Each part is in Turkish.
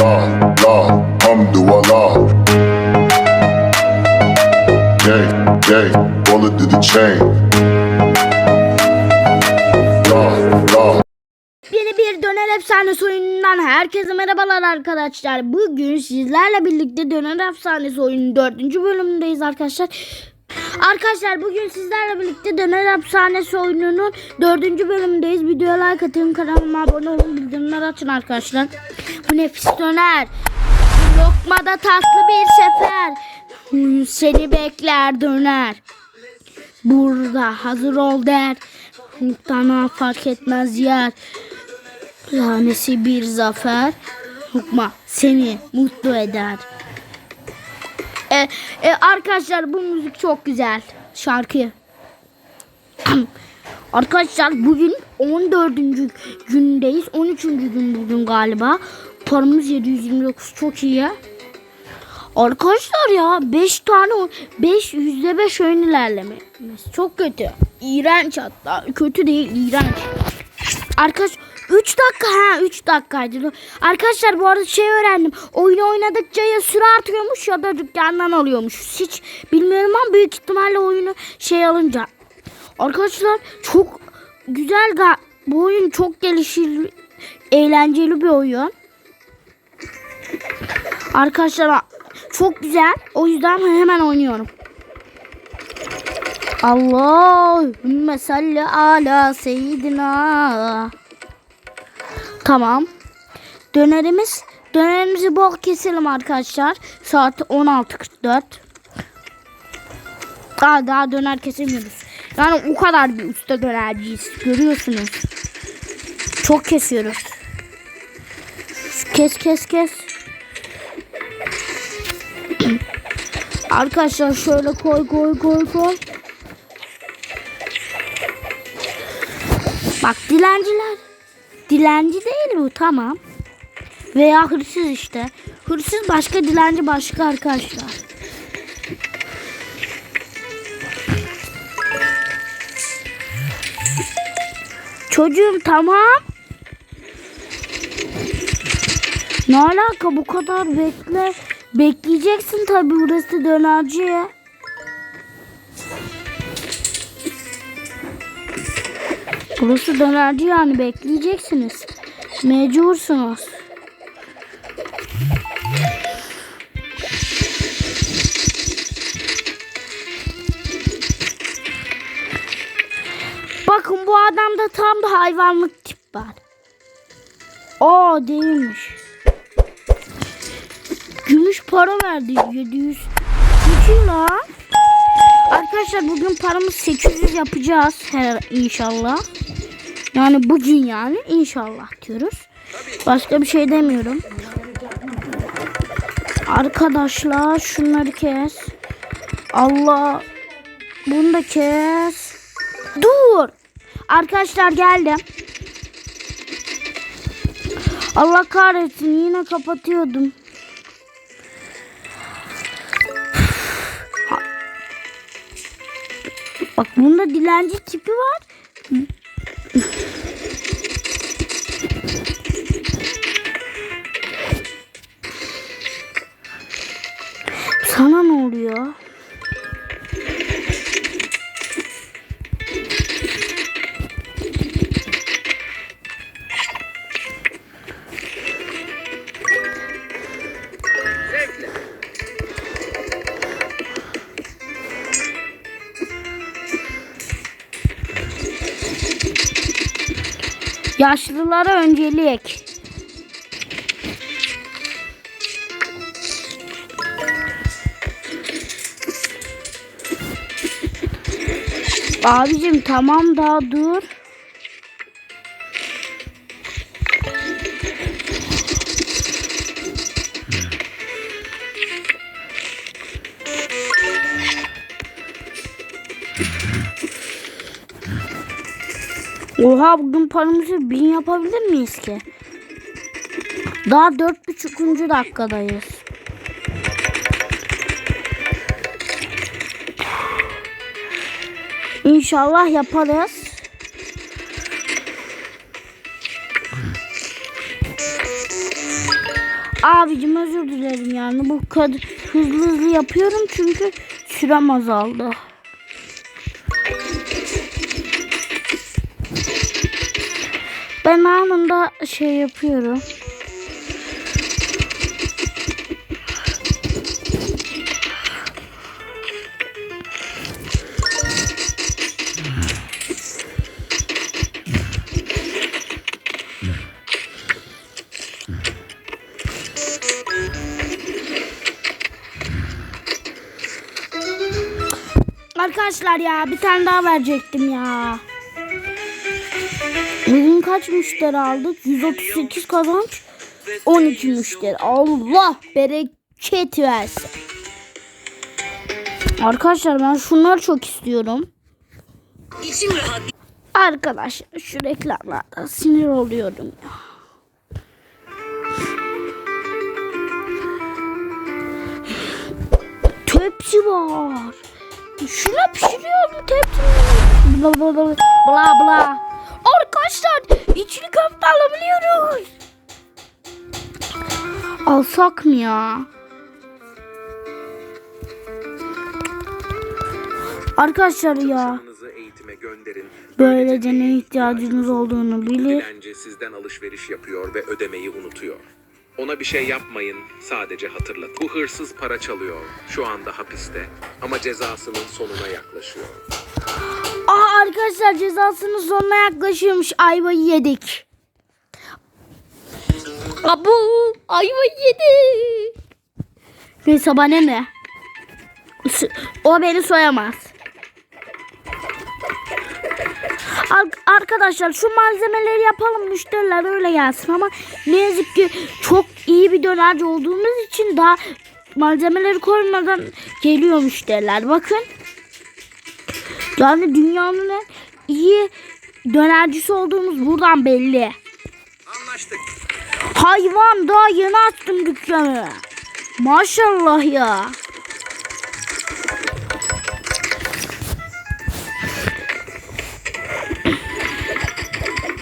La la hamdulillah. Gang gang bullet to the chain. Bir döner efsanesi oyunundan herkese merhabalar arkadaşlar. Bugün sizlerle birlikte döner efsanesi oyunun dördüncü bölümündeyiz arkadaşlar. Arkadaşlar bugün sizlerle birlikte döner efsanesi oyununun dördüncü bölümündeyiz. Videoya like atın kanalıma abone olun bildirimleri açın arkadaşlar. Bu nefis döner. Lokmada tatlı bir sefer. Seni bekler döner. Burada hazır ol der. Muhtana fark etmez yer. Lanesi bir zafer. Hukma seni mutlu eder. E, arkadaşlar bu müzik çok güzel. Şarkı. arkadaşlar bugün 14. gündeyiz. 13. gün bugün galiba. Paramız 729 çok iyi. Arkadaşlar ya 5 tane 5 yüzde 5 oyun ilerlemesi çok kötü. İğrenç hatta. Kötü değil iğrenç. Arkadaş 3 dakika ha 3 dakikaydı. Arkadaşlar bu arada şey öğrendim. Oyunu oynadıkça ya süre artıyormuş ya da dükkandan alıyormuş. Hiç bilmiyorum ama büyük ihtimalle oyunu şey alınca. Arkadaşlar çok güzel ga bu oyun çok gelişir eğlenceli bir oyun. Arkadaşlar çok güzel. O yüzden hemen oynuyorum. Allahümme salli ala seyyidina. Tamam. Dönerimiz dönerimizi bol keselim arkadaşlar. Saat 16.44. Daha daha döner kesemiyoruz. Yani o kadar bir usta dönerciyiz. Görüyorsunuz. Çok kesiyoruz. Kes kes kes. Arkadaşlar şöyle koy koy koy koy. Bak dilenciler. Dilenci değil bu tamam. Veya hırsız işte. Hırsız başka dilenci başka arkadaşlar. Çocuğum tamam. Ne alaka bu kadar bekle. Bekleyeceksin tabi burası dönerci. Burası dönerci yani bekleyeceksiniz. Mecbursunuz. Bakın bu adamda tam da hayvanlık tip var. Aa değilmiş. Gümüş para verdi 700. Bütün lan. Arkadaşlar bugün paramız 800 yapacağız her inşallah. Yani bugün yani inşallah diyoruz. Başka bir şey demiyorum. Arkadaşlar şunları kes. Allah bunu da kes. Dur. Arkadaşlar geldim. Allah kahretsin yine kapatıyordum. Bak bunda dilenci tipi var. Sana ne oluyor? Yaşlılara öncelik. Abicim tamam daha dur. Oha bugün paramızı bin yapabilir miyiz ki? Daha dört buçukuncu dakikadayız. İnşallah yaparız. Abicim özür dilerim yani bu kadar hızlı hızlı yapıyorum çünkü sürem azaldı. Ben anında şey yapıyorum. Arkadaşlar ya bir tane daha verecektim ya. Bugün kaç müşteri aldık? 138 kazanç. 12 müşteri. Allah bereket versin. Arkadaşlar ben şunları çok istiyorum. İçim rahat. Arkadaşlar şu reklamlarda sinir oluyorum ya. Tepsi var. Şuna pişiriyorum tepsi. Bla bla bla bla bla. Arkadaşlar içli köfte alabiliyoruz. Alsak mı ya? Arkadaşlar ya böylece ne ihtiyacınız olduğunu bilir. Dilenci sizden alışveriş yapıyor ve ödemeyi unutuyor. Ona bir şey yapmayın, sadece hatırlat. Bu hırsız para çalıyor. Şu anda hapiste ama cezasının sonuna yaklaşıyor. Arkadaşlar cezasının sonuna yaklaşıyormuş. Ayvayı yedik. Abu ayvayı yedik. Neyse bana ne? O beni soyamaz. Ar- arkadaşlar şu malzemeleri yapalım müşteriler öyle gelsin ama ne yazık ki çok iyi bir dönerci olduğumuz için daha malzemeleri koymadan geliyor müşteriler. Bakın. Yani dünyanın en iyi dönercisi olduğumuz buradan belli. Anlaştık. Hayvan daha yeni açtım dükkanı. Maşallah ya.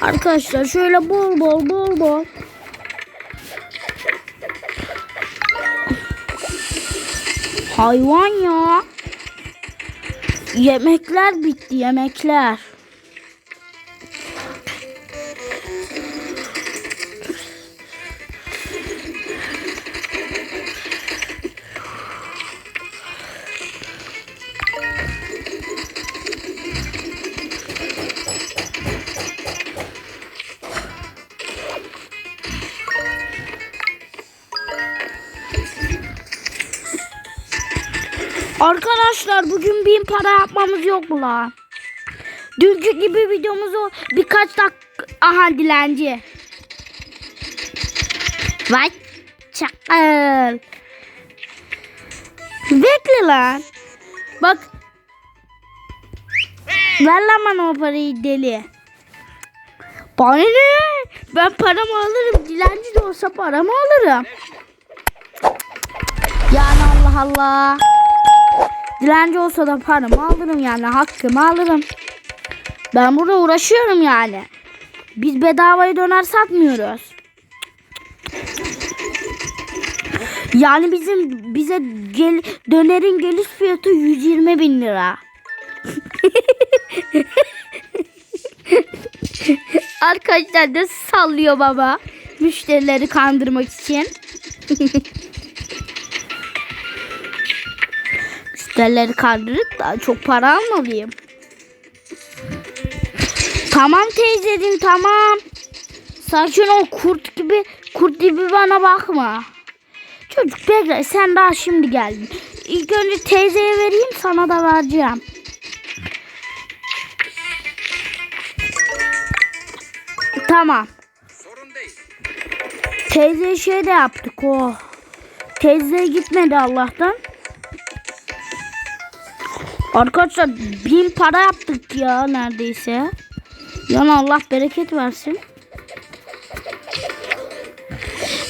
Arkadaşlar şöyle bol bol bol bol. Hayvan ya. Yemekler bitti yemekler. Arkadaşlar bugün bin para yapmamız yok mu lan? Dünkü gibi videomuzu birkaç dakika... Aha dilenci. Vay çakal. Bekle lan. Bak. Ver lan bana o parayı deli. Bana ne? Ben paramı alırım. Dilenci de olsa paramı alırım. Yani Allah Allah. Dilenci olsa da paramı alırım yani hakkımı alırım. Ben burada uğraşıyorum yani. Biz bedavaya döner satmıyoruz. Yani bizim bize gel, dönerin geliş fiyatı 120 bin lira. Arkadaşlar da sallıyor baba. Müşterileri kandırmak için. Müşterileri kandırıp daha çok para almalıyım. Tamam teyzeciğim tamam. Sakin ol kurt gibi kurt gibi bana bakma. Çocuk bekle sen daha şimdi geldin. İlk önce teyzeye vereyim sana da vereceğim. Tamam. Teyzeye şey de yaptık o. Teyzeye gitmedi Allah'tan. Arkadaşlar bin para yaptık ya neredeyse. Yani Allah bereket versin.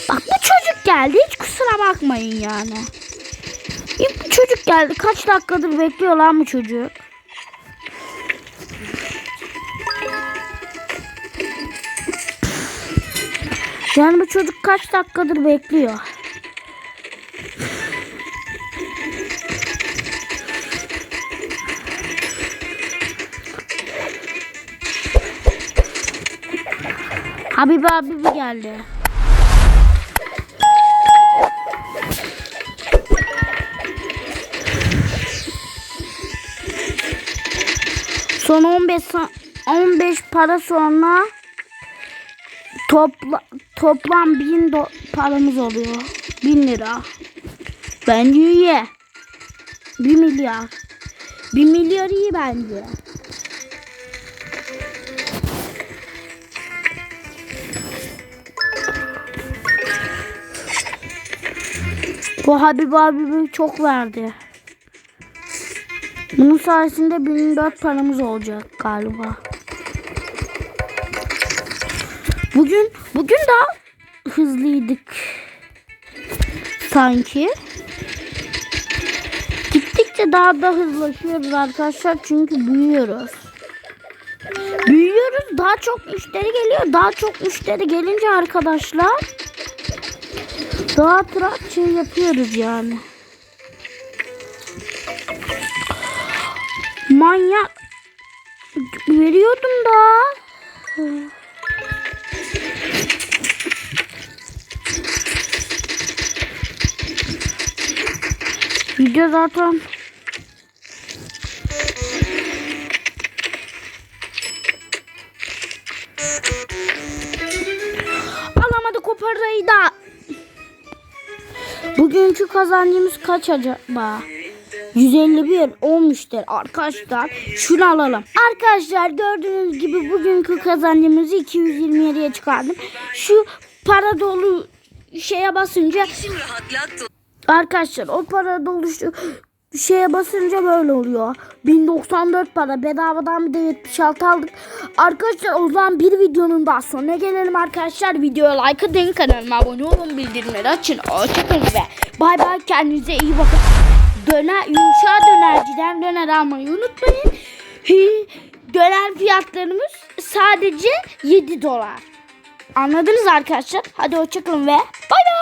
Bak bu çocuk geldi hiç kusura bakmayın yani. Bu çocuk geldi kaç dakikadır bekliyor lan bu çocuk. Yani bu çocuk kaç dakikadır bekliyor. Habib abi mi geldi? Son 15 sa- 15 para sonra topla, toplam 1000 do- paramız oluyor. 1000 lira. Bence iyi. 1 milyar. 1 milyar iyi bence. Bu Habib abi çok verdi. Bunun sayesinde 1004 paramız olacak galiba. Bugün bugün daha hızlıydık. Sanki. Gittikçe daha da hızlaşıyoruz arkadaşlar çünkü büyüyoruz. Büyüyoruz daha çok müşteri geliyor. Daha çok müşteri gelince arkadaşlar daha tırak şey yapıyoruz yani. Manyak veriyordum da. Video zaten alamadık o parayı da. Bugünkü kazancımız kaç acaba? 151 olmuştur arkadaşlar. Şunu alalım. Arkadaşlar gördüğünüz gibi bugünkü kazancımızı 227'ye çıkardım. Şu para dolu şeye basınca. Arkadaşlar o para dolu şu şeye basınca böyle oluyor. 1094 para bedavadan bir de 76 aldık. Arkadaşlar o zaman bir videonun daha sonuna gelelim arkadaşlar. Videoya like atın kanalıma abone olun bildirimleri açın. Hoşçakalın ve bay bay kendinize iyi bakın. Döner, yumuşak dönerciden döner almayı unutmayın. Döner fiyatlarımız sadece 7 dolar. Anladınız arkadaşlar. Hadi hoşçakalın ve bay bay.